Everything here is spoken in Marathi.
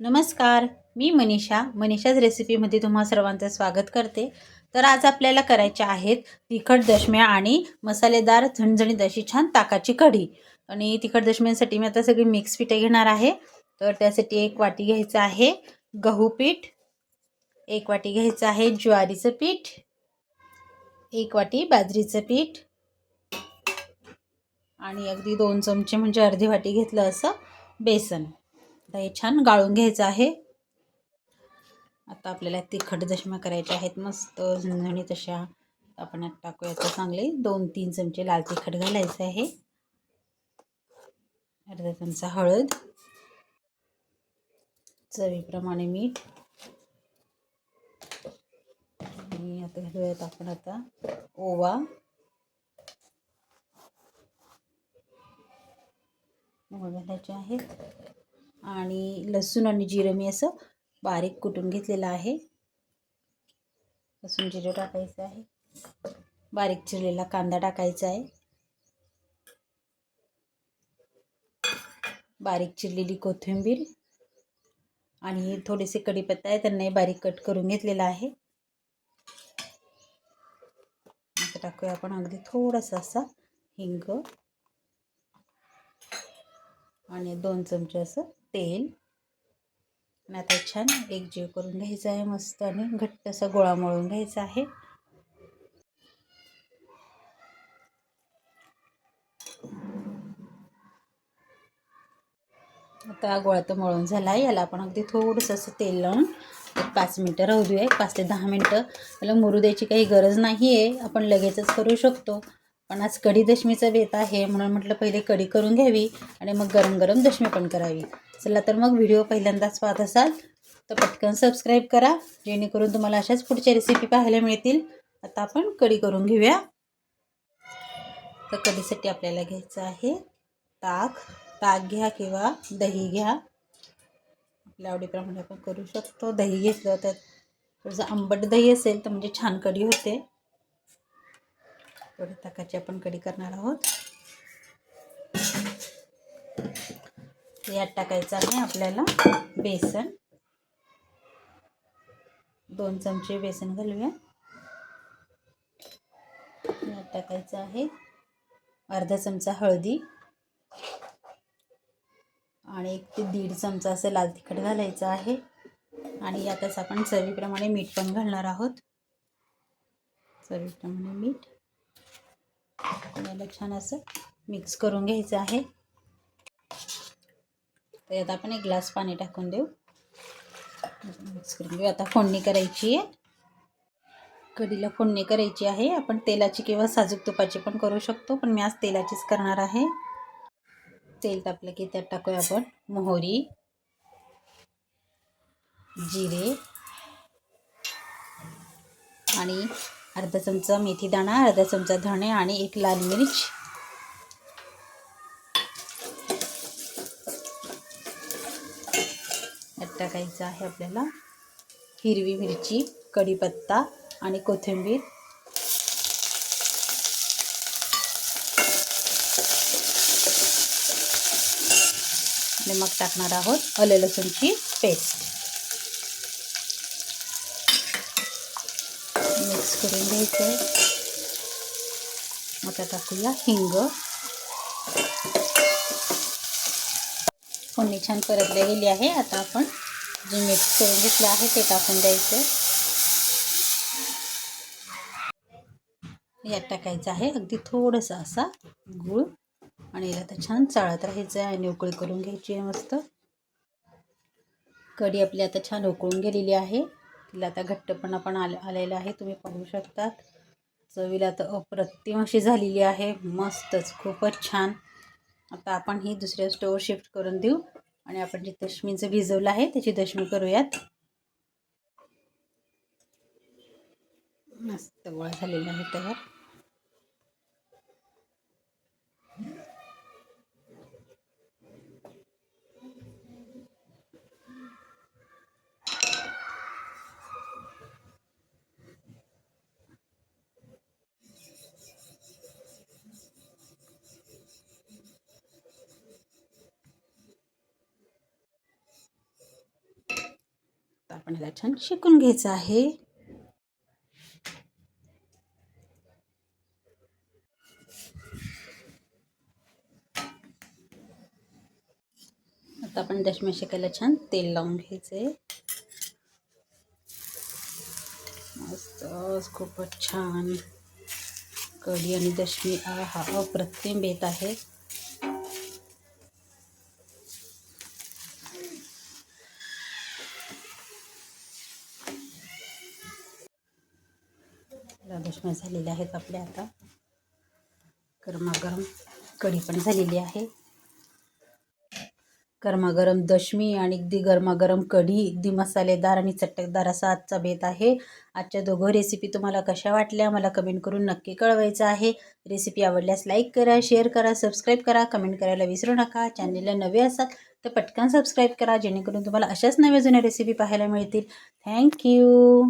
नमस्कार मी मनीषा. मनीषाच रेसिपीमध्ये तुम्हा सर्वांचं स्वागत करते. तर आज आपल्याला करायच्या आहेत तिखट दशम्या आणि मसालेदार झणझणीत अशी छान ताकाची कढी. आणि तिखट दशम्यांसाठी मी आता सगळी मिक्स पिठे घेणार आहे. तर त्यासाठी एक वाटी घ्यायचं आहे गहू पीठ एक वाटी घ्यायचं आहे ज्वारीचं पीठ एक वाटी बाजरीचं पीठ आणि अगदी दोन चमचे म्हणजे अर्धी वाटी घेतलं असं बेसन. आता हे छान गाळून घ्यायचं आहे. आता आपल्याला तिखट दशम्या करायच्या आहेत मस्त झणझणीत अशा. आपण यात टाकूया तर चांगले दोन तीन चमचे लाल तिखट घालायचं आहे. अर्धा चमचा हळद. चवीप्रमाणे मीठ. आणि आता घालूयात आपण आता ओवा. ओवा घालायचे आहेत. आणि लसूण आणि जिरं मी असं बारीक कुटून घेतलेलं आहे. लसूण जिरं टाकायचं आहे. बारीक चिरलेला कांदा टाकायचा आहे. बारीक चिरलेली कोथिंबीर आणि थोडेसे कढीपत्ता आहे त्यांनाही बारीक कट करून घेतलेला आहे. आता टाकूया आपण अगदी थोडासा असा हिंग. आणि दोन चमचे असं तेल. आणि आता छान एकजीव करून घ्यायचं आहे मस्त आणि घट्ट असा गोळा मळून घ्यायचा आहे. आता गोळा तर मळून झाला आहे. याला आपण अगदी थोडंसं असं तेल लावून एक पाच मिनटं राहू देऊया. एक पाच ते दहा मिनटं. याला मुरू द्यायची काही गरज नाही आहे आपण लगेचच करू शकतो. पण आज कढी दशमीचा बेत आहे म्हणून म्हटलं पहिले कढी करून घ्यावी आणि मग गरम गरम दशमी पण करावी. चला तर मग व्हिडिओ पहिल्यांदाच पाहत असाल तर पटकन सबस्क्राईब करा जेणेकरून तुम्हाला अशाच पुढच्या रेसिपी पाहायला मिळतील. आता आपण कढी करून घेऊया. तर कढीसाठी आपल्याला घ्यायचं आहे ताक. ताक घ्या किंवा दही घ्या. आपल्या आवडीप्रमाणे आपण करू शकतो. दही घेतलं तर थोडंसं आंबट दही असेल तर म्हणजे छान कढी होते. थोडी ताकाची आपण कढी करणार आहोत. यात टाकायचं आहे आपल्याला बेसन. दोन चमचे बेसन घालूया. यात टाकायचं आहे अर्धा चमचा हळदी. आणि एक ते दीड चमचा असं लाल तिखट घालायचं आहे. आणि यातच आपण चवीप्रमाणे मीठ पण घालणार आहोत. चवीप्रमाणे मीठ. याला छान असं मिक्स करून घ्यायचं आहे. तर यात आपण एक ग्लास पाणी टाकून देऊ. मिक्स करून घेऊ. आता फोडणी करायची आहे. कढीला फोडणी करायची आहे. आपण तेलाची किंवा साजूक तुपाची पण करू शकतो पण मी आज तेलाचीच करणार आहे. तेल तापलं की त्यात टाकूया आपण मोहरी जिरे आणि अर्धा चमचा मेथी दाणा अर्धा चमचा धणे आणि एक लाल मिरच. टाकायचं आहे आपल्याला. हिरवी मिरची कढीपत्ता आणि कोथिंबीर. आणि मग टाकणार आहोत आले लसूणची पेस्ट. मिक्स करून घ्यायचं आहे. आता टाकूया हिंग. फोडणी छान परतल्या गेली आहे. आता आपण जे मिक्स करून घेतलं आहे ते टाकून द्यायचं. यात टाकायचं आहे अगदी थोडंसं असा गूळ आणि याला तर छान चाळत राहायचं आहे. आणि उकळी करून घ्यायची आहे मस्त. कढी आपली आता छान उकळून गेलेली आहे. तिला आता घट्टपणा पण आल आलेला आहे. तुम्ही पाहू शकतात. चवीला तर अप्रतिम अशी झालेली आहे. मस्तच खूपच छान. आता आपण ही दुसऱ्या स्टोअर शिफ्ट करून देऊ. आणि आपण जे दशमीचं भिजवलं आहे त्याची दशमी करूयात. मस्त गोळा झालेला आहे तयार. आपण छान शिकून घ्यायचं आहे. आता आपण दशम्या शेकायला छान तेल लावून घ्यायचं आहे मस्त खूपच छान. कढी आणि दशमी हा अप्रतिम बेत आहे. दशम्या झालेल्या आहेत आपल्या आता. गरमागरम कढी पण झालेली आहे. गरमागरम दशमी आणि अगदी गरमागरम कढी अगदी मसालेदार आणि चटकदार असा आजचा बेत आहे. आजच्या दोघं रेसिपी तुम्हाला कशा वाटल्या मला कमेंट करून नक्की कळवायचं आहे. रेसिपी आवडल्यास लाईक करा शेअर करा सबस्क्राईब करा कमेंट करायला विसरू नका. चॅनलला नवे असाल तर पटकन सबस्क्राईब करा जेणेकरून तुम्हाला अशाच नव्या जुन्या रेसिपी पाहायला मिळतील. थँक्यू